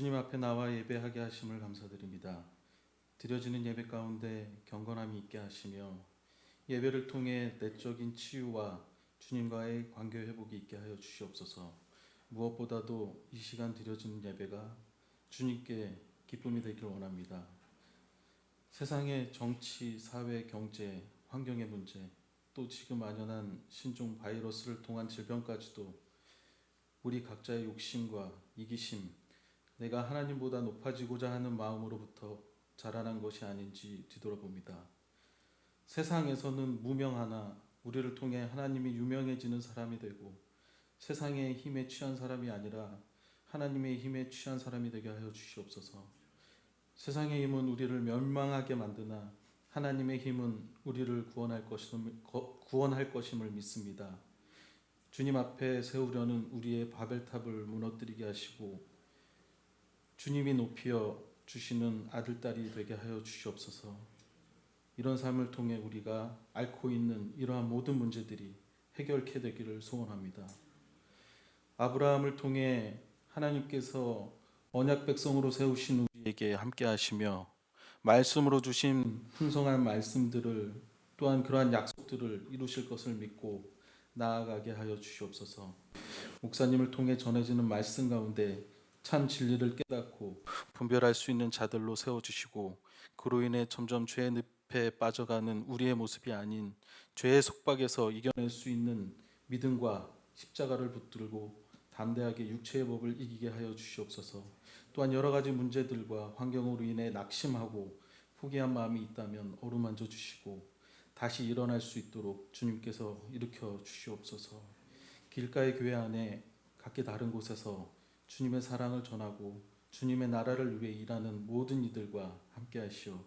주님 앞에 나와 예배하게 하심을 감사드립니다. 드려지는 예배 가운데 경건함이 있게 하시며 예배를 통해 내적인 치유와 주님과의 관계 회복이 있게 하여 주시옵소서. 무엇보다도 이 시간 드려지는 예배가 주님께 기쁨이 되길 원합니다. 세상의 정치, 사회, 경제, 환경의 문제, 또 지금 만연한 신종 바이러스를 통한 질병까지도 우리 각자의 욕심과 이기심, 내가 하나님보다 높아지고자 하는 마음으로부터 자라난 것이 아닌지 뒤돌아봅니다. 세상에서는 무명하나 우리를 통해 하나님이 유명해지는 사람이 되고 세상의 힘에 취한 사람이 아니라 하나님의 힘에 취한 사람이 되게 하여 주시옵소서. 세상의 힘은 우리를 멸망하게 만드나 하나님의 힘은 우리를 구원할 것임을, 거- 구원할 것임을 믿습니다. 주님 앞에 세우려는 우리의 바벨탑을 무너뜨리게 하시고 주님이 높여 주시는 아들 딸이 되게 하여 주시옵소서. 이런 삶을 통해 우리가 앓고 있는 이러한 모든 문제들이 해결케 되기를 소원합니다. 아브라함을 통해 하나님께서 언약 백성으로 세우신 우리에게 함께 하시며 말씀으로 주신 풍성한 말씀들을 또한 그러한 약속들을 이루실 것을 믿고 나아가게 하여 주시옵소서. 목사님을 통해 전해지는 말씀 가운데 참 진리를 깨닫고 분별할 수 있는 자들로 세워 주시고 그로 인해 점점 죄의 늪에 빠져가는 우리의 모습이 아닌 죄의 속박에서 이겨낼 수 있는 믿음과 십자가를 붙들고 담대하게 육체의 법을 이기게 하여 주시옵소서. 또한 여러 가지 문제들과 환경으로 인해 낙심하고 포기한 마음이 있다면 어루만져 주시고 다시 일어날 수 있도록 주님께서 일으켜 주시옵소서. 길가의 교회 안에 각기 다른 곳에서 주님의 사랑을 전하고 주님의 나라를 위해 일하는 모든 이들과 함께 하시어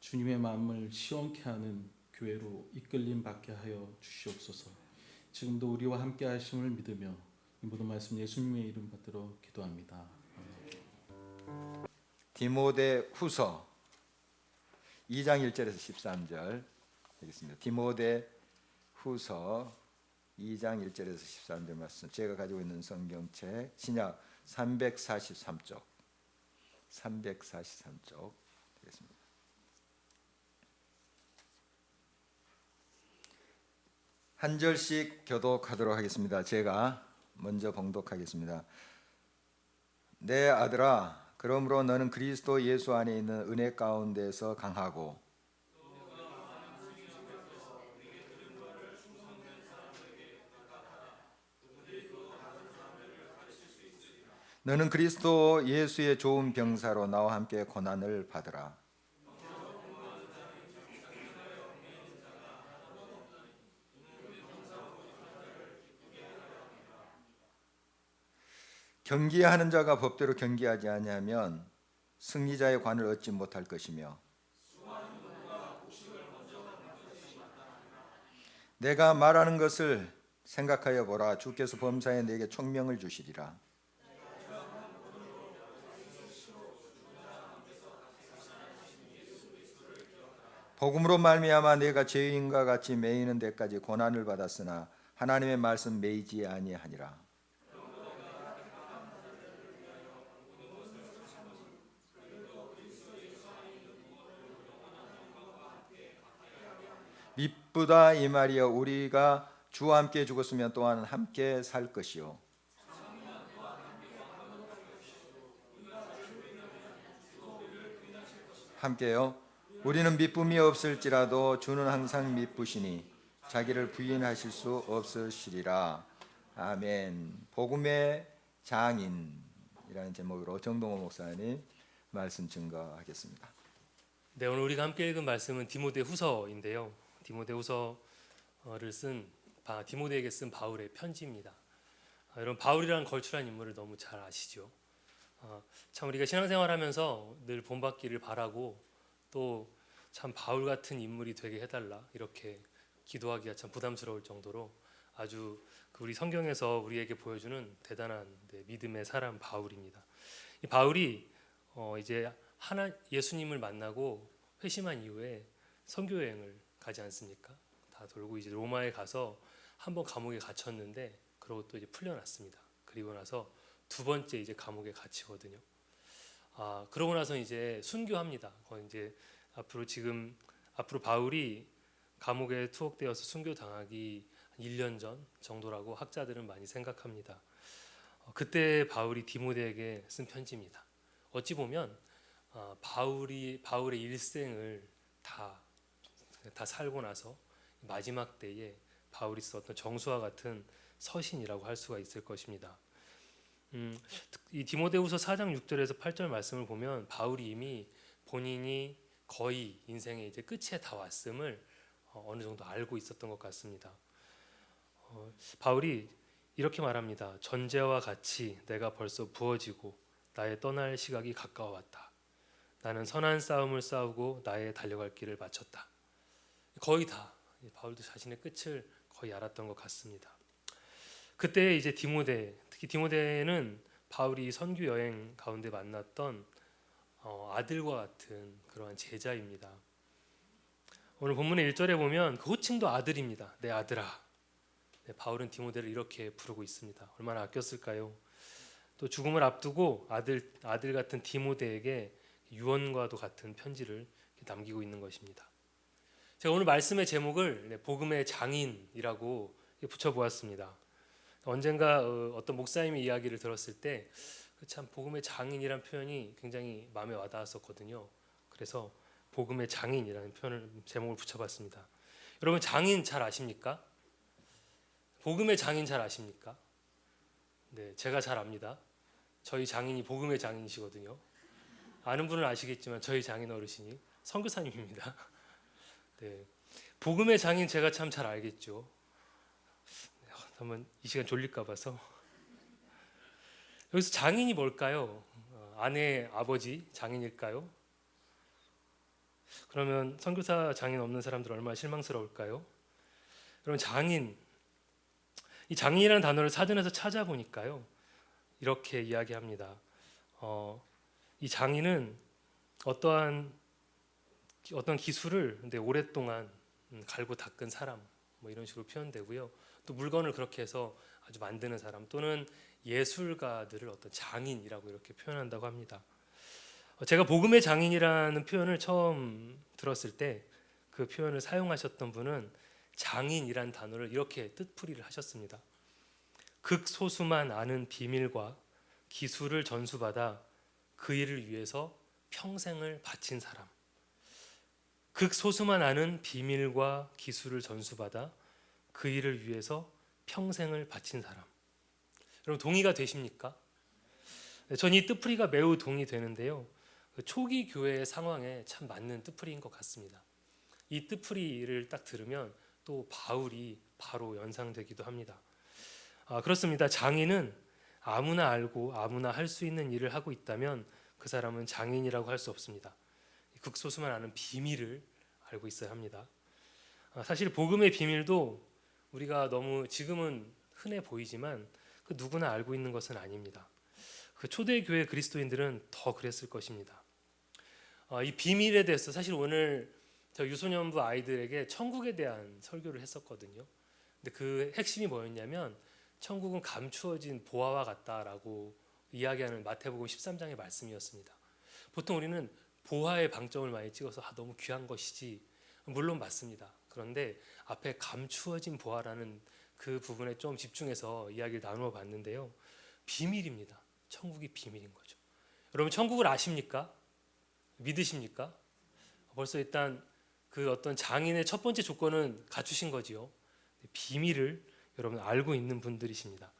주님의 마음을 시원케 하는 교회로 이끌림 받게 하여 주시옵소서. 지금도 우리와 함께 하심을 믿으며 이 모든 말씀 예수님의 이름 받들어 기도합니다. 디모데 후서 2장 1절에서 13절 되겠습니다. 디모데 후서 2장 1절에서 13절 말씀. 제가 가지고 있는 성경책 신약 343쪽. 343쪽 되겠습니다. 한 절씩 교독하도록 하겠습니다. 제가 먼저 봉독하겠습니다. 내 아들아 그러므로 너는 그리스도 예수 안에 있는 은혜 가운데서 강하고 너는 그리스도 예수의 좋은 병사로 나와 함께 고난을 받으라. 경기하는 자가 법대로 경기하지 아니하면 승리자의 관을 얻지 못할 것이며 내가 말하는 것을 생각하여 보라 주께서 범사에 내게 총명을 주시리라 복음으로 말미암아 내가 죄인과 같이 매이는 데까지 고난을 받았으나 하나님의 말씀 매이지 아니하니라. 미쁘다 이 말이여 우리가 주와 함께 죽었으면 또한 함께 살 것이요. 함께요 우리는 미쁨이 없을지라도 주는 항상 미쁘시니 자기를 부인하실 수 없으시리라 아멘 복음의 장인이라는 제목으로 정동호 목사님 말씀 증거하겠습니다 네, 오늘 우리가 함께 읽은 말씀은 디모데 후서인데요. 디모데 후서를 쓴 바, 디모데에게 쓴 바울의 편지입니다. 아, 여러분 바울이라는 걸출한 인물을 너무 잘 아시죠? 아, 참 우리가 신앙생활하면서 늘 본받기를 바라고 또 참 바울 같은 인물이 되게 해달라 이렇게 기도하기가 참 부담스러울 정도로 아주 그 우리 성경에서 우리에게 보여주는 대단한 네, 믿음의 사람 바울입니다. 이 바울이 어, 이제 하나 예수님을 만나고 회심한 이후에 선교 여행을 가지 않습니까? 다 돌고 이제 로마에 가서 한 번 감옥에 갇혔는데 그러고 또 이제 풀려났습니다. 그리고 나서 두 번째 이제 감옥에 갇히거든요. 아, 그러고 나서 이제 순교합니다. 거의 이제 앞으로 지금 앞으로 바울이 감옥에 투옥되어서 순교 당하기 1년 전 정도라고 학자들은 많이 생각합니다. 어, 그때 바울이 디모데에게 쓴 편지입니다. 어찌 보면 아, 바울이 바울의 일생을 다 다 살고 나서 마지막 때에 바울이 썼던 정수와 같은 서신이라고 할 수가 있을 것입니다. 음, 특- 이 디모데후서 4장 6절에서 8절 말씀을 보면 바울이 이미 본인이 거의 인생의 이제 끝에 다 왔음을 어, 어느 정도 알고 있었던 것 같습니다. 어, 바울이 이렇게 말합니다. 전제와 같이 내가 벌써 부어지고 나의 떠날 시각이 가까워 왔다. 나는 선한 싸움을 싸우고 나의 달려갈 길을 마쳤다. 거의 다 바울도 자신의 끝을 거의 알았던 것 같습니다. 그때 이제 디모데, 특히 디모데는 바울이 선교 여행 가운데 만났던 어, 아들과 같은 그러한 제자입니다. 오늘 본문의 1절에 보면 그 호칭도 아들입니다. 내 아들아. 네, 바울은 디모데를 이렇게 부르고 있습니다. 얼마나 아꼈을까요? 또 죽음을 앞두고 아들 아들 같은 디모데에게 유언과도 같은 편지를 남기고 있는 것입니다. 제가 오늘 말씀의 제목을 네, 복음의 장인이라고 붙여 보았습니다. 언젠가 어, 어떤 목사님의 이야기를 들었을 때 참 복음의 장인이란 표현이 굉장히 마음에 와닿았었거든요. 그래서 복음의 장인이라는 표현을 제목을 붙여봤습니다. 여러분 장인 잘 아십니까? 복음의 장인 잘 아십니까? 네, 제가 잘 압니다. 저희 장인이 복음의 장인이시거든요. 아는 분은 아시겠지만 저희 장인 어르신이 선교사님입니다. 네, 복음의 장인 제가 참 잘 알겠죠. 네, 한번 이 시간 졸릴까 봐서 여기서 장인이 뭘까요? 어, 아내 아버지 장인일까요? 그러면 선교사 장인 없는 사람들 얼마나 실망스러울까요? 여러분 장인 이 장인이라는 단어를 사전에서 찾아보니까요 이렇게 이야기합니다. 어, 이 장인은 어떠한 어떤 기술을 근데 오랫동안 음, 갈고 닦은 사람 뭐 이런 식으로 표현되고요. 또 물건을 그렇게 해서 아주 만드는 사람 또는 예술가들을 어떤 장인이라고 이렇게 표현한다고 합니다. 어, 제가 복음의 장인이라는 표현을 처음 들었을 때 그 표현을 사용하셨던 분은 장인이란 단어를 이렇게 뜻풀이를 하셨습니다. 극소수만 아는 비밀과 기술을 전수받아 그 일을 위해서 평생을 바친 사람. 극소수만 아는 비밀과 기술을 전수받아 그 일을 위해서 평생을 바친 사람. 여러분 동의가 되십니까? 네, 전이 뜻풀이가 매우 동의되는데요. 그 초기 교회의 상황에 참 맞는 뜻풀이인 것 같습니다. 이 뜻풀이를 딱 들으면 또 바울이 바로 연상되기도 합니다. 아, 그렇습니다. 장인은 아무나 알고 아무나 할 수 있는 일을 하고 있다면 그 사람은 장인이라고 할 수 없습니다. 극소수만 아는 비밀을 알고 있어야 합니다. 아, 사실 복음의 비밀도 우리가 너무 지금은 흔해 보이지만 그 누구나 알고 있는 것은 아닙니다. 그 초대 교회 그리스도인들은 더 그랬을 것입니다. 아, 이 비밀에 대해서 사실 오늘 저 유소년부 아이들에게 천국에 대한 설교를 했었거든요. 근데 그 핵심이 뭐였냐면 천국은 감추어진 보화와 같다라고 이야기하는 마태복음 13장의 말씀이었습니다. 보통 우리는 보화의 방점을 많이 찍어서 아, 너무 귀한 것이지 물론 맞습니다. 그런데 앞에 감추어진 보화라는 그 부분에 좀 집중해서 이야기를 나누어 봤는데요. 비밀입니다. 천국이 비밀인 거죠. 여러분 천국을 아십니까? 믿으십니까? 벌써 일단 그 어떤 장인의 첫 번째 조건은 갖추신 거지요. 비밀을 여러분 알고 있는 분들이십니다.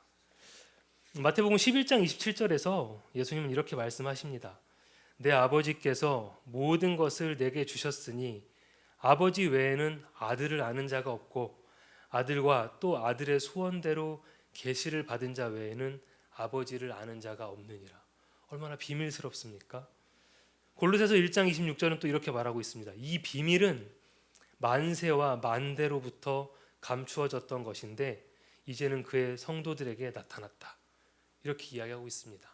마태복음 11장 27절에서 예수님은 이렇게 말씀하십니다. 내 아버지께서 모든 것을 내게 주셨으니 아버지 외에는 아들을 아는 자가 없고 아들과 또 아들의 소원대로 계시를 받은 자 외에는 아버지를 아는 자가 없느니라. 얼마나 비밀스럽습니까? 골로새서 1장 26절은 또 이렇게 말하고 있습니다. 이 비밀은 만세와 만대로부터 감추어졌던 것인데 이제는 그의 성도들에게 나타났다. 이렇게 이야기하고 있습니다.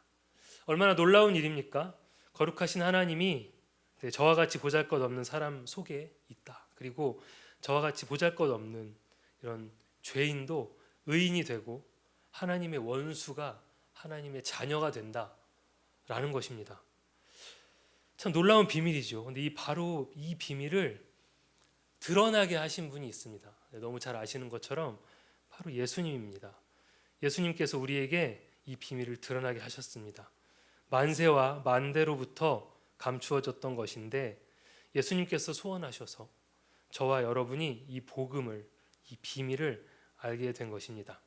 얼마나 놀라운 일입니까? 거룩하신 하나님이 네, 저와 같이 보잘것없는 사람 속에 있다. 그리고 저와 같이 보잘것없는 이런 죄인도 의인이 되고 하나님의 원수가 하나님의 자녀가 된다라는 것입니다. 참 놀라운 비밀이죠. 근데 이 바로 이 비밀을 드러나게 하신 분이 있습니다. 네, 너무 잘 아시는 것처럼 바로 예수님입니다. 예수님께서 우리에게 이 비밀을 드러나게 하셨습니다. 만세와 만대로부터 감추어졌던 것인데 예수님께서 소원하셔서 저와 여러분이 이 복음을 이 비밀을 알게 된 것입니다.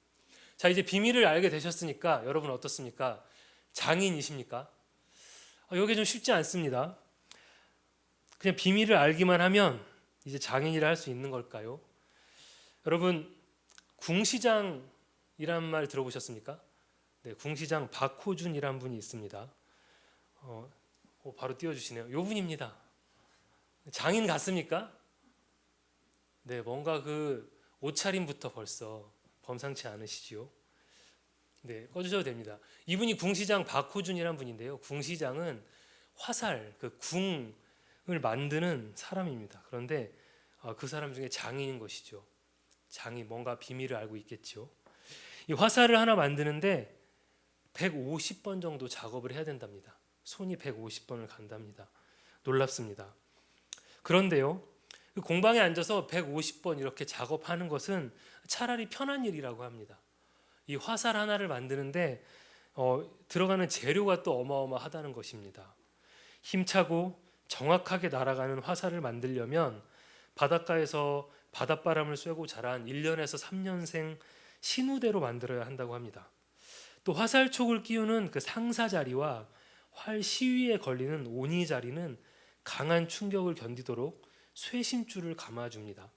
자, 이제 비밀을 알게 되셨으니까 여러분 어떻습니까? 장인이십니까? 어, 여기 좀 쉽지 않습니다. 그냥 비밀을 알기만 하면 이제 장인이라 할 수 있는 걸까요? 여러분 궁시장이란 말 들어보셨습니까? 네, 궁시장 박호준이란 분이 있습니다. 어, 어, 바로 띄워주시네요. 요 분입니다. 장인 같습니까? 네, 뭔가 그 옷차림부터 벌써 범상치 않으시지요. 네, 꺼주셔도 됩니다. 이분이 궁시장 박호준이란 분인데요. 궁시장은 화살, 그 궁을 만드는 사람입니다. 그런데 아, 그 사람 중에 장인인 것이죠. 장인 뭔가 비밀을 알고 있겠죠. 이 화살을 하나 만드는데 150번 정도 작업을 해야 된답니다. 손이 150번을 간답니다. 놀랍습니다. 그런데요, 그 공방에 앉아서 150번 이렇게 작업하는 것은 차라리 편한 일이라고 합니다. 이 화살 하나를 만드는데 어, 들어가는 재료가 또 어마어마하다는 것입니다. 힘차고 정확하게 날아가는 화살을 만들려면 바닷가에서 바닷바람을 쐬고 자란 1년에서 3년생 신우대로 만들어야 한다고 합니다. 또 화살촉을 끼우는 그 상사 자리와 활 시위에 걸리는 오니 자리는 강한 충격을 견디도록 쇠심줄을 감아줍니다.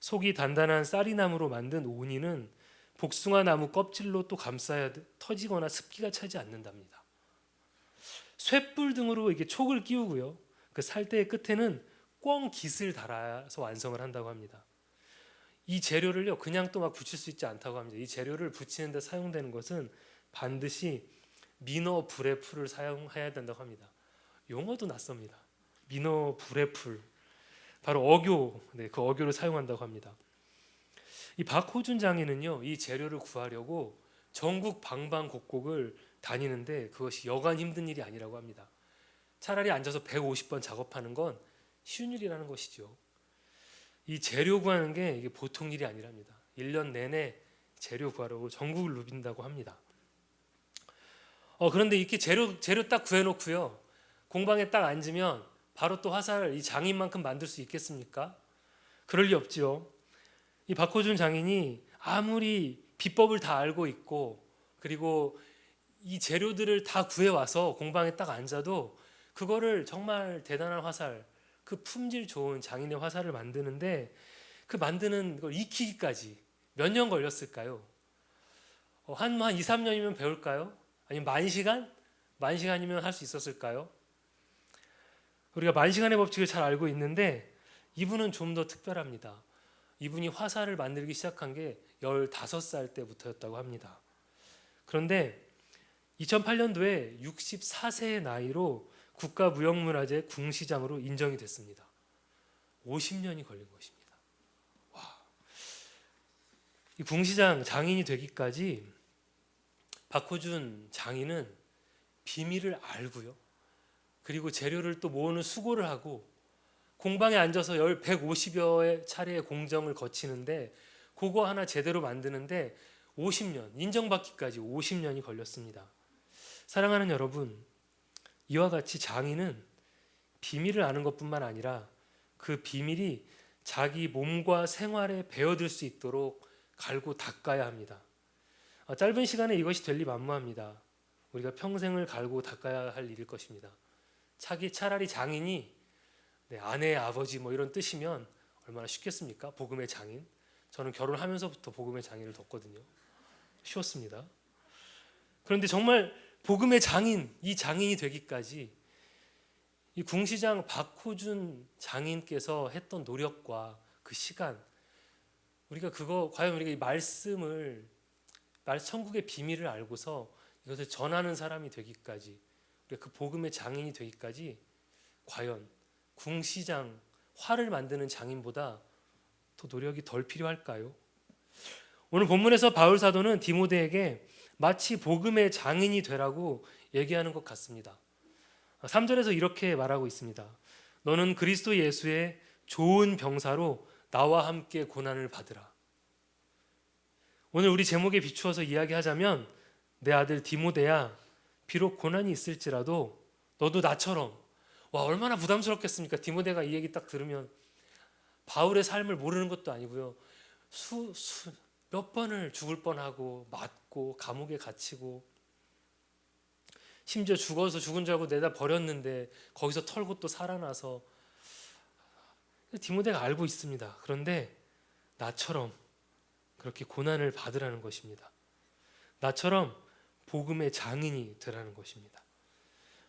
속이 단단한 쌀이나무로 만든 오니는 복숭아 나무 껍질로 또 감싸야 터지거나 습기가 차지 않는답니다. 쇠뿔 등으로 이게 촉을 끼우고요. 그 살대의 끝에는 꿩 깃을 달아서 완성을 한다고 합니다. 이 재료를요 그냥 또 막 붙일 수 있지 않다고 합니다. 이 재료를 붙이는 데 사용되는 것은 반드시 미너 불의 풀을 사용해야 된다고 합니다. 용어도 낯섭니다. 미너 불의 풀 바로 어교 네, 그 어교를 사용한다고 합니다. 이 박호준 장인은요 이 재료를 구하려고 전국 방방곡곡을 다니는데 그것이 여간 힘든 일이 아니라고 합니다. 차라리 앉아서 150번 작업하는 건 쉬운 일이라는 것이죠. 이 재료 구하는 게 보통 일이 아니랍니다. 1년 내내 재료 구하려고 전국을 누빈다고 합니다. 어, 그런데 이렇게 재료 재료 딱 구해놓고요. 공방에 딱 앉으면 바로 또 화살 이 장인만큼 만들 수 있겠습니까? 그럴 리 없지요. 이 박호준 장인이 아무리 비법을 다 알고 있고 그리고 이 재료들을 다 구해 와서 공방에 딱 앉아도 그거를 정말 대단한 화살, 그 품질 좋은 장인의 화살을 만드는데 그 만드는 걸 익히기까지 몇 년 걸렸을까요? 어, 한, 한 2, 3년이면 배울까요? 아니면 만 시간? 만 시간이면 할 수 있었을까요? 우리가 만 시간의 법칙을 잘 알고 있는데 이분은 좀 더 특별합니다. 이분이 화살을 만들기 시작한 게 15살 때부터였다고 합니다. 그런데 2008년도에 64세의 나이로 국가무형문화재 궁시장으로 인정이 됐습니다. 50년이 걸린 것입니다. 와. 이 궁시장 장인이 되기까지 박호준 장인은 비밀을 알고요. 그리고 재료를 또 모으는 수고를 하고 공방에 앉아서 열 150여 차례의 공정을 거치는데 그거 하나 제대로 만드는데 50년 인정받기까지 50년이 걸렸습니다. 사랑하는 여러분, 이와 같이 장인은 비밀을 아는 것뿐만 아니라 그 비밀이 자기 몸과 생활에 배어들 수 있도록 갈고 닦아야 합니다. 아, 짧은 시간에 이것이 될리 만무합니다. 우리가 평생을 갈고 닦아야 할 일일 것입니다. 차기 차라리 장인이 네, 아내의 아버지 뭐 이런 뜻이면 얼마나 쉽겠습니까? 복음의 장인. 저는 결혼하면서부터 복음의 장인을 뒀거든요. 쉬웠습니다. 그런데 정말 복음의 장인, 이 장인이 되기까지 이 궁시장 박호준 장인께서 했던 노력과 그 시간, 우리가 그거 과연 우리가 이 말씀을 말 천국의 비밀을 알고서 이것을 전하는 사람이 되기까지 그 복음의 장인이 되기까지 과연 궁시장 활을 만드는 장인보다 더 노력이 덜 필요할까요? 오늘 본문에서 바울 사도는 디모데에게 마치 복음의 장인이 되라고 얘기하는 것 같습니다. 3절에서 이렇게 말하고 있습니다. 너는 그리스도 예수의 좋은 병사로 나와 함께 고난을 받으라. 오늘 우리 제목에 비추어서 이야기하자면 내 아들 디모데야 비록 고난이 있을지라도 너도 나처럼 와 얼마나 부담스럽겠습니까? 디모데가 이 얘기 딱 들으면 바울의 삶을 모르는 것도 아니고요. 수, 수, 몇 번을 죽을 뻔하고 맞고 감옥에 갇히고 심지어 죽어서 죽은 줄 알고 내다 버렸는데 거기서 털고 또 살아나서 디모데가 알고 있습니다. 그런데 나처럼 그렇게 고난을 받으라는 것입니다. 나처럼 복음의 장인이 되라는 것입니다.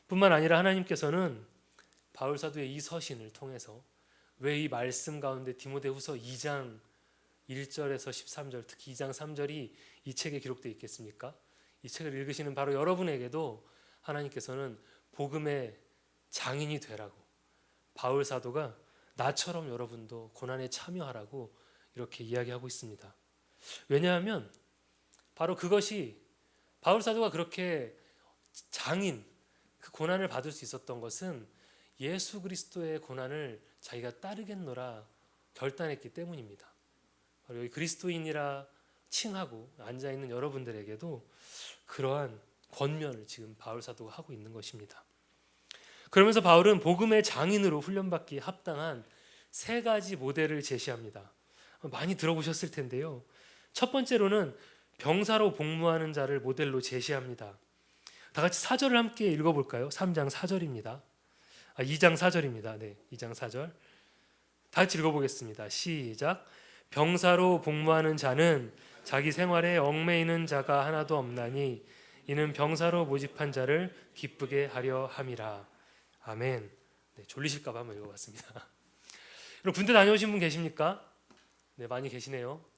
뿐만 아니라 하나님께서는 바울 사도의 이 서신을 통해서 왜 이 말씀 가운데 디모데후서 2장 1절에서 13절 특히 2장 3절이 이 책에 기록되어 있겠습니까? 이 책을 읽으시는 바로 여러분에게도 하나님께서는 복음의 장인이 되라고 바울 사도가 나처럼 여러분도 고난에 참여하라고 이렇게 이야기하고 있습니다. 왜냐하면 바로 그것이 바울 사도가 그렇게 장인 그 고난을 받을 수 있었던 것은 예수 그리스도의 고난을 자기가 따르겠노라 결단했기 때문입니다. 바로 여기 그리스도인이라 칭하고 앉아 있는 여러분들에게도 그러한 권면을 지금 바울 사도가 하고 있는 것입니다. 그러면서 바울은 복음의 장인으로 훈련받기 합당한 세 가지 모델을 제시합니다. 많이 들어보셨을 텐데요. 첫 번째로는 병사로 복무하는 자를 모델로 제시합니다. 다 같이 사절을 함께 읽어 볼까요? 3장 4절입니다. 아, 2장 4절입니다. 네, 2장 4절. 다 같이 읽어 보겠습니다. 시작. 병사로 복무하는 자는 자기 생활에 얽매이는 자가 하나도 없나니 이는 병사로 모집한 자를 기쁘게 하려 함이라. 아멘. 네, 졸리실까봐 한번 읽어봤습니다. 여러분 군대 다녀오신 분 계십니까? 네, 많이 계시네요.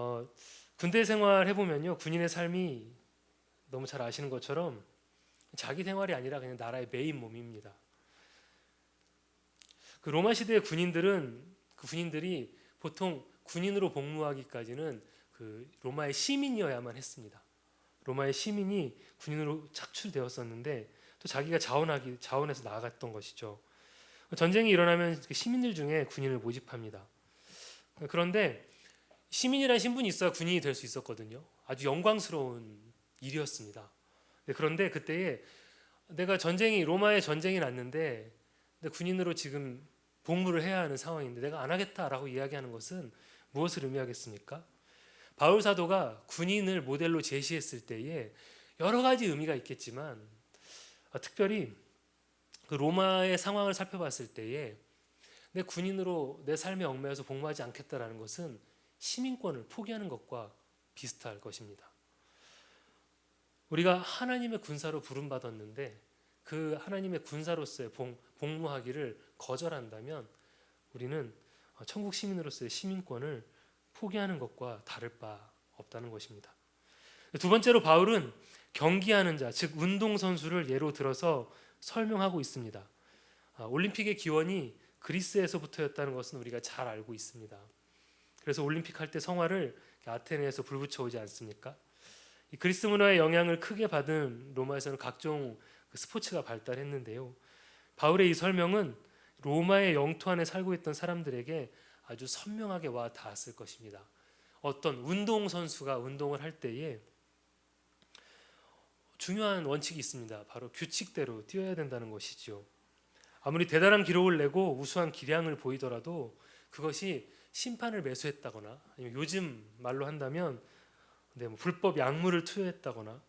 어, 군대 생활 해보면요, 군인의 삶이 너무 잘 아시는 것처럼 자기 생활이 아니라 그냥 나라의 메인 몸입니다. 그 로마 시대의 군인들은 그 군인들이 보통 군인으로 복무하기까지는 그 로마의 시민이어야만 했습니다. 로마의 시민이 군인으로 착출되었었는데 또 자기가 자원하기 자원해서 나아갔던 것이죠. 전쟁이 일어나면 그 시민들 중에 군인을 모집합니다. 그런데 시민이라는 신분이 있어야 군인이 될 수 있었거든요. 아주 영광스러운 일이었습니다. 네, 그런데 그때에 내가 전쟁이 로마의 전쟁이 났는데 군인으로 지금 복무를 해야 하는 상황인데 내가 안 하겠다라고 이야기하는 것은 무엇을 의미하겠습니까? 바울 사도가 군인을 모델로 제시했을 때에 여러 가지 의미가 있겠지만 아, 특별히 그 로마의 상황을 살펴봤을 때에 내 군인으로 내 삶에 얽매여서 복무하지 않겠다라는 것은 시민권을 포기하는 것과 비슷할 것입니다. 우리가 하나님의 군사로 부름받았는데 그 하나님의 군사로서의 복무하기를 거절한다면 우리는 천국 시민으로서의 시민권을 포기하는 것과 다를 바 없다는 것입니다. 두 번째로 바울은 경기하는 자, 즉 운동 선수를 예로 들어서 설명하고 있습니다. 아, 올림픽의 기원이 그리스에서부터였다는 것은 우리가 잘 알고 있습니다. 그래서 올림픽 할 때 성화를 아테네에서 불 붙여 오지 않습니까? 이 그리스 문화의 영향을 크게 받은 로마에서는 각종 그 스포츠가 발달했는데요. 바울의 이 설명은 로마의 영토 안에 살고 있던 사람들에게 아주 선명하게 와 닿았을 것입니다. 어떤 운동 선수가 운동을 할 때에 중요한 원칙이 있습니다. 바로 규칙대로 뛰어야 된다는 것이죠. 아무리 대단한 기록을 내고 우수한 기량을 보이더라도 그것이 심판을 매수했다거나 아니면 요즘 말로 한다면 네, 뭐 불법 약물을 투여했다거나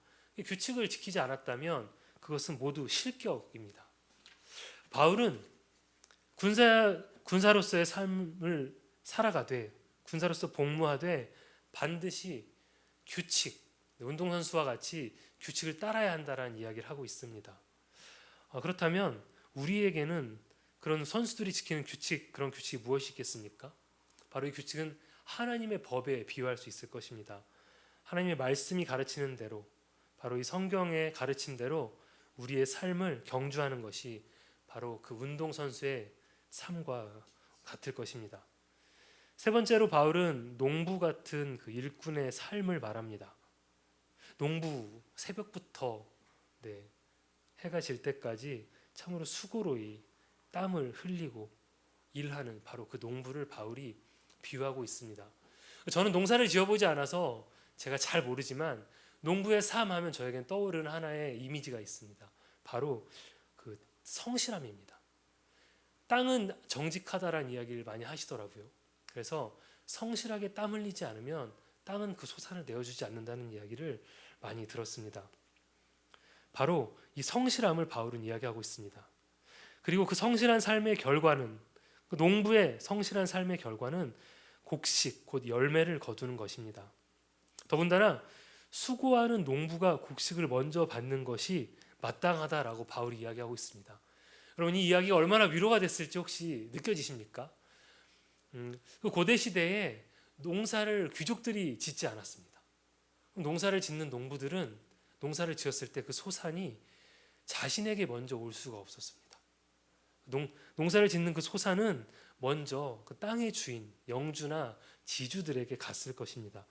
규칙을 지키지 않았다면 그것은 모두 실격입니다. 바울은 군사 군사로서의 삶을 살아가되 군사로서 복무하되 반드시 규칙 운동선수와 같이 규칙을 따라야 한다라는 이야기를 하고 있습니다. 어, 그렇다면 우리에게는 그런 선수들이 지키는 규칙 그런 규칙이 무엇이 있겠습니까? 바로 이 규칙은 하나님의 법에 비유할 수 있을 것입니다. 하나님의 말씀이 가르치는 대로 바로 이 성경의 가르침대로 우리의 삶을 경주하는 것이 바로 그 운동 선수의 삶과 같을 것입니다. 세 번째로 바울은 농부 같은 그 일꾼의 삶을 말합니다. 농부 새벽부터 네, 해가 질 때까지 참으로 수고로 이 땀을 흘리고 일하는 바로 그 농부를 바울이 비유하고 있습니다. 저는 농사를 지어보지 않아서 제가 잘 모르지만 농부의 삶 하면 저에겐 떠오르는 하나의 이미지가 있습니다. 바로 그 성실함입니다. 땅은 정직하다라는 이야기를 많이 하시더라고요. 그래서 성실하게 땀 흘리지 않으면 땅은 그 소산을 내어주지 않는다는 이야기를 많이 들었습니다. 바로 이 성실함을 바울은 이야기하고 있습니다. 그리고 그 성실한 삶의 결과는 그 농부의 성실한 삶의 결과는 곡식 곧 열매를 거두는 것입니다. 더군다나 수고하는 농부가 곡식을 먼저 받는 것이 마땅하다라고 바울이 이야기하고 있습니다. 여러분 이 이야기가 얼마나 위로가 됐을지 혹시 느껴지십니까? 음, 그 고대 시대에 농사를 귀족들이 짓지 않았습니다. 농사를 짓는 농부들은 농사를 지었을 때 그 소산이 자신에게 먼저 올 수가 없었습니다. 농, 농사를 짓는 그 소산은 먼저 그 땅의 주인, 영주나 지주들에게 갔을 것입니다.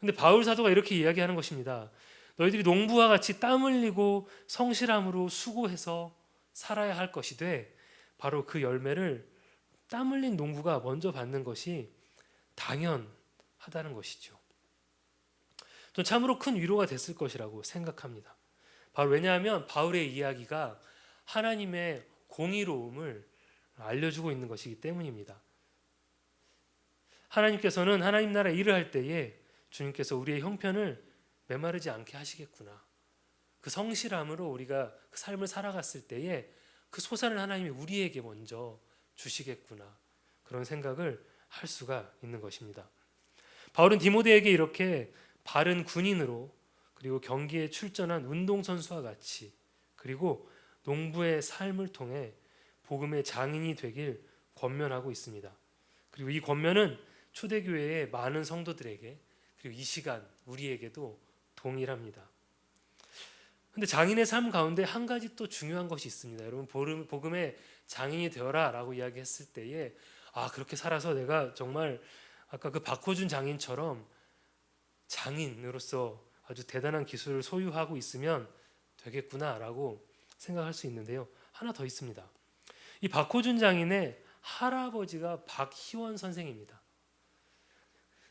근데 바울 사도가 이렇게 이야기하는 것입니다. 너희들이 농부와 같이 땀 흘리고 성실함으로 수고해서 살아야 할 것이되 바로 그 열매를 땀 흘린 농부가 먼저 받는 것이 당연하다는 것이죠. 전 참으로 큰 위로가 됐을 것이라고 생각합니다. 바로 왜냐하면 바울의 이야기가 하나님의 공의로움을 알려주고 있는 것이기 때문입니다. 하나님께서는 하나님 나라 일을 할 때에 주님께서 우리의 형편을 메마르지 않게 하시겠구나. 그 성실함으로 우리가 그 삶을 살아갔을 때에 그 소산을 하나님이 우리에게 먼저 주시겠구나. 그런 생각을 할 수가 있는 것입니다. 바울은 디모데에게 이렇게 바른 군인으로 그리고 경기에 출전한 운동선수와 같이 그리고 농부의 삶을 통해 복음의 장인이 되길 권면하고 있습니다. 그리고 이 권면은 초대교회의 많은 성도들에게 그리고 이 시간 우리에게도 동일합니다. 근데 장인의 삶 가운데 한 가지 또 중요한 것이 있습니다. 여러분 복음- 복음의 장인이 되어라라고 이야기했을 때에 아 그렇게 살아서 내가 정말 아까 그 박호준 장인처럼 장인으로서 아주 대단한 기술을 소유하고 있으면 되겠구나라고 생각할 수 있는데요. 하나 더 있습니다. 이 박호준 장인의 할아버지가 박희원 선생입니다.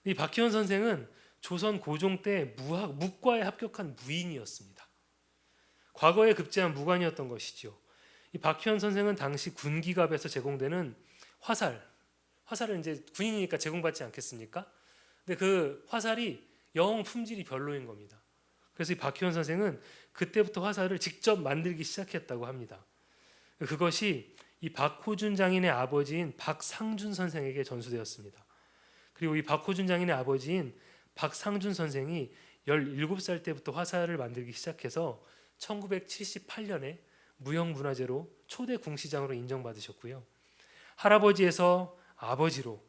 이 박희원 선생은 조선 고종 때 무학 무과에 합격한 무인이었습니다. 과거에 급제한 무관이었던 것이죠. 이 박희원 선생은 당시 군기갑에서 제공되는 화살, 화살을 이제 군인이니까 제공받지 않겠습니까? 근데 그 화살이 영 품질이 별로인 겁니다. 그래서 이 박희원 선생은 그때부터 화살을 직접 만들기 시작했다고 합니다. 그것이 이 박호준 장인의 아버지인 박상준 선생에게 전수되었습니다. 그리고 이 박호준 장인의 아버지인 박상준 선생이 17살 때부터 화살을 만들기 시작해서 1978년에 무형문화재로 초대 궁시장으로 인정받으셨고요. 할아버지에서 아버지로,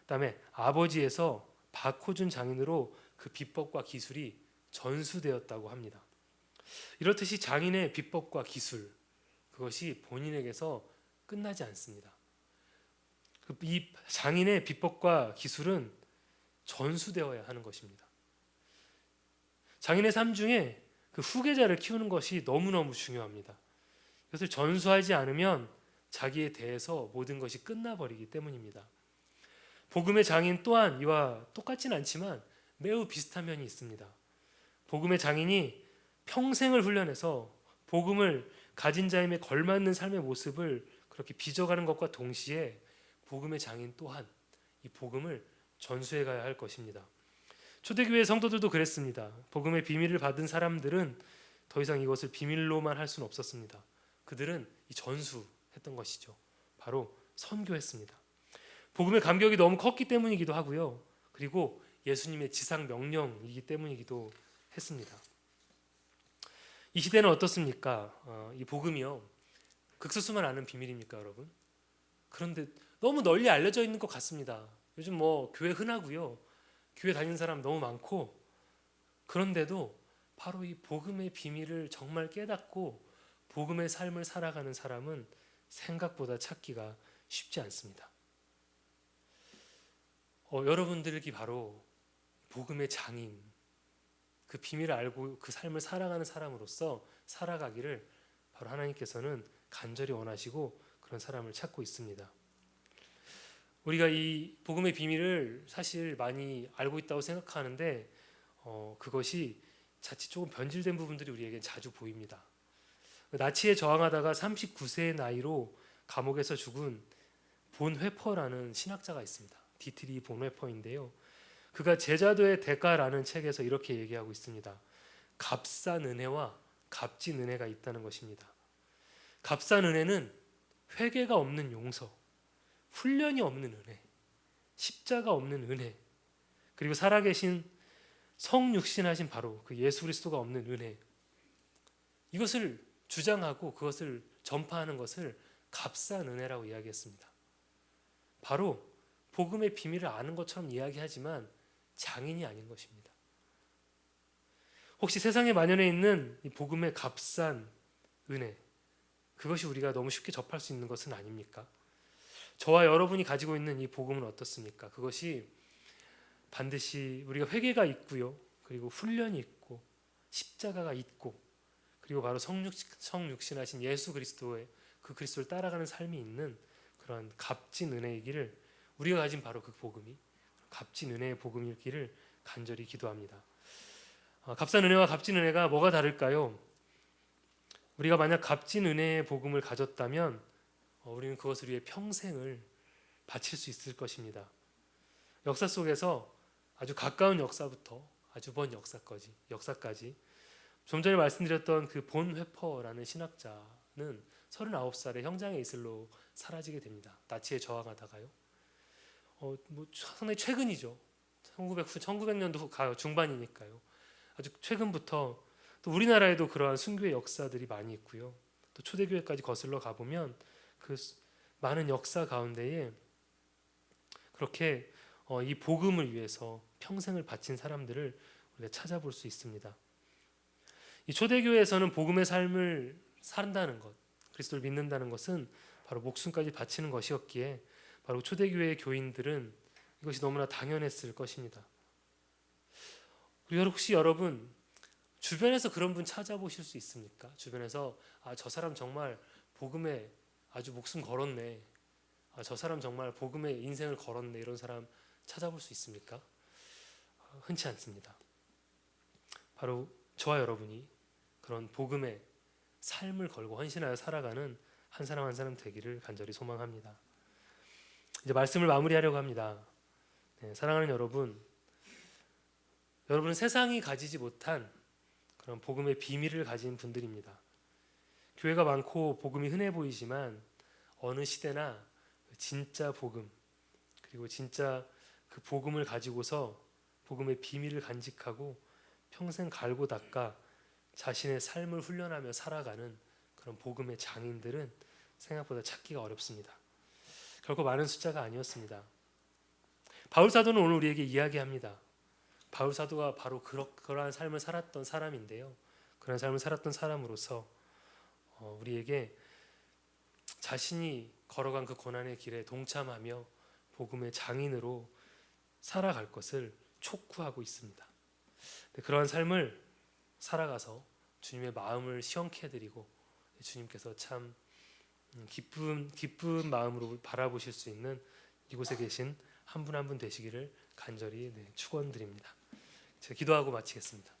그다음에 아버지에서 박호준 장인으로 그 비법과 기술이 전수되었다고 합니다. 이렇듯이 장인의 비법과 기술 그것이 본인에게서 끝나지 않습니다. 그이 장인의 비법과 기술은 전수되어야 하는 것입니다. 장인의 삶 중에 그 후계자를 키우는 것이 너무너무 중요합니다. 이것을 전수하지 않으면 자기에 대해서 모든 것이 끝나버리기 때문입니다. 복음의 장인 또한 이와 똑같진 않지만 매우 비슷한 면이 있습니다. 복음의 장인이 평생을 훈련해서 복음을 가진 자임에 걸맞는 삶의 모습을 그렇게 빚어가는 것과 동시에 복음의 장인 또한 이 복음을 전수해 가야 할 것입니다. 초대교회 성도들도 그랬습니다. 복음의 비밀을 받은 사람들은 더 이상 이것을 비밀로만 할 수는 없었습니다. 그들은 이 전수했던 것이죠. 바로 선교했습니다. 복음의 감격이 너무 컸기 때문이기도 하고요. 그리고 예수님의 지상 명령이기 때문이기도 했습니다. 이 시대는 어떻습니까? 어, 이 복음이요. 극소수만 아는 비밀입니까, 여러분? 그런데 너무 널리 알려져 있는 것 같습니다. 요즘 뭐 교회 흔하고요. 교회 다니는 사람 너무 많고 그런데도 바로 이 복음의 비밀을 정말 깨닫고 복음의 삶을 살아가는 사람은 생각보다 찾기가 쉽지 않습니다. 어, 여러분들이 바로 복음의 장인, 그 비밀을 알고 그 삶을 살아가는 사람으로서 살아가기를 바로 하나님께서는 간절히 원하시고 그런 사람을 찾고 있습니다. 우리가 이 복음의 비밀을 사실 많이 알고 있다고 생각하는데 어, 그것이 자칫 조금 변질된 부분들이 우리에게 자주 보입니다. 나치에 저항하다가 39세의 나이로 감옥에서 죽은 본 회퍼라는 신학자가 있습니다. 디트리 본 회퍼인데요. 그가 제자도의 대가라는 책에서 이렇게 얘기하고 있습니다. 값싼 은혜와 값진 은혜가 있다는 것입니다. 값싼 은혜는 회개가 없는 용서, 훈련이 없는 은혜, 십자가 없는 은혜, 그리고 살아계신 성육신하신 바로 그 예수 그리스도가 없는 은혜. 이것을 주장하고 그것을 전파하는 것을 값싼 은혜라고 이야기했습니다. 바로 복음의 비밀을 아는 것처럼 이야기하지만 장인이 아닌 것입니다. 혹시 세상에 만연해 있는 이 복음의 값싼 은혜 그것이 우리가 너무 쉽게 접할 수 있는 것은 아닙니까? 저와 여러분이 가지고 있는 이 복음은 어떻습니까? 그것이 반드시 우리가 회개가 있고요. 그리고 훈련이 있고 십자가가 있고 그리고 바로 성육, 성육신하신 예수 그리스도의 그 그리스도를 따라가는 삶이 있는 그런 값진 은혜이기를 우리가 가진 바로 그 복음이 값진 은혜의 복음이기를 간절히 기도합니다. 어, 값싼 은혜와 값진 은혜가 뭐가 다를까요? 우리가 만약 값진 은혜의 복음을 가졌다면 어, 우리는 그것을 위해 평생을 바칠 수 있을 것입니다. 역사 속에서 아주 가까운 역사부터 아주 먼 역사까지 역사까지 좀 전에 말씀드렸던 그 본 회퍼라는 신학자는 39살에 형장에 이슬로 사라지게 됩니다. 나치에 저항하다가요. 어, 뭐 상당히 최근이죠. 1900, 1900년도 중반이니까요. 아주 최근부터 또 우리나라에도 그러한 순교의 역사들이 많이 있고요. 또 초대교회까지 거슬러 가 보면 그 많은 역사 가운데에 그렇게 어, 이 복음을 위해서 평생을 바친 사람들을 우리가 찾아볼 수 있습니다. 이 초대교회에서는 복음의 삶을 산다는 것, 그리스도를 믿는다는 것은 바로 목숨까지 바치는 것이었기에 바로 초대교회의 교인들은 이것이 너무나 당연했을 것입니다. 혹시 여러분 주변에서 그런 분 찾아보실 수 있습니까? 주변에서 아 저 사람 정말 복음에 아주 목숨 걸었네. 아 저 사람 정말 복음에 인생을 걸었네. 이런 사람 찾아볼 수 있습니까? 아, 흔치 않습니다. 바로 저와 여러분이 그런 복음의 삶을 걸고 헌신하여 살아가는 한 사람 한 사람 되기를 간절히 소망합니다. 이제 말씀을 마무리하려고 합니다. 네, 사랑하는 여러분, 여러분은 세상이 가지지 못한 그런 복음의 비밀을 가진 분들입니다. 교회가 많고 복음이 흔해 보이지만 어느 시대나 진짜 복음 그리고 진짜 그 복음을 가지고서 복음의 비밀을 간직하고 평생 갈고 닦아 자신의 삶을 훈련하며 살아가는 그런 복음의 장인들은 생각보다 찾기가 어렵습니다. 결코 많은 숫자가 아니었습니다. 바울 사도는 오늘 우리에게 이야기합니다. 바울 사도가 바로 그러, 그러한 삶을 살았던 사람인데요. 그런 삶을 살았던 사람으로서 어, 우리에게 자신이 걸어간 그 고난의 길에 동참하며 복음의 장인으로 살아갈 것을 촉구하고 있습니다. 네, 그러한 삶을 살아가서 주님의 마음을 시원케 해드리고 주님께서 참 음, 기쁜 기쁜 마음으로 바라보실 수 있는 이곳에 계신 한분 한 분 되시기를 간절히 네, 축원드립니다. 제가 기도하고 마치겠습니다.